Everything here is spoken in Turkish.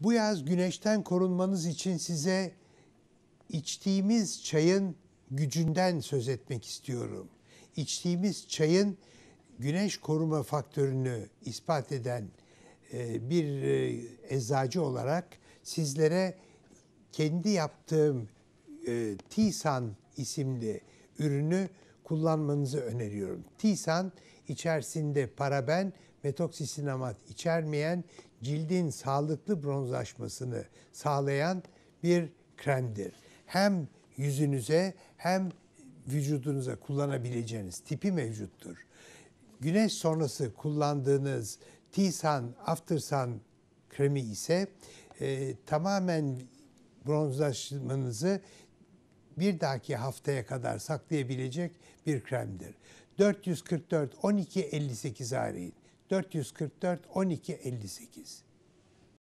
Bu yaz güneşten korunmanız için size içtiğimiz çayın gücünden söz etmek istiyorum. İçtiğimiz çayın güneş koruma faktörünü ispat eden e, bir e, eczacı olarak sizlere kendi yaptığım e, Tisan isimli ürünü kullanmanızı öneriyorum. Tisan içerisinde paraben, metoksisinamat içermeyen cildin sağlıklı bronzlaşmasını sağlayan bir kremdir. Hem yüzünüze hem vücudunuza kullanabileceğiniz tipi mevcuttur. Güneş sonrası kullandığınız Tisan After Sun kremi ise e, tamamen bronzlaşmanızı bir dahaki haftaya kadar saklayabilecek bir kremdir. 444 12 58 arayın. 444 12 58.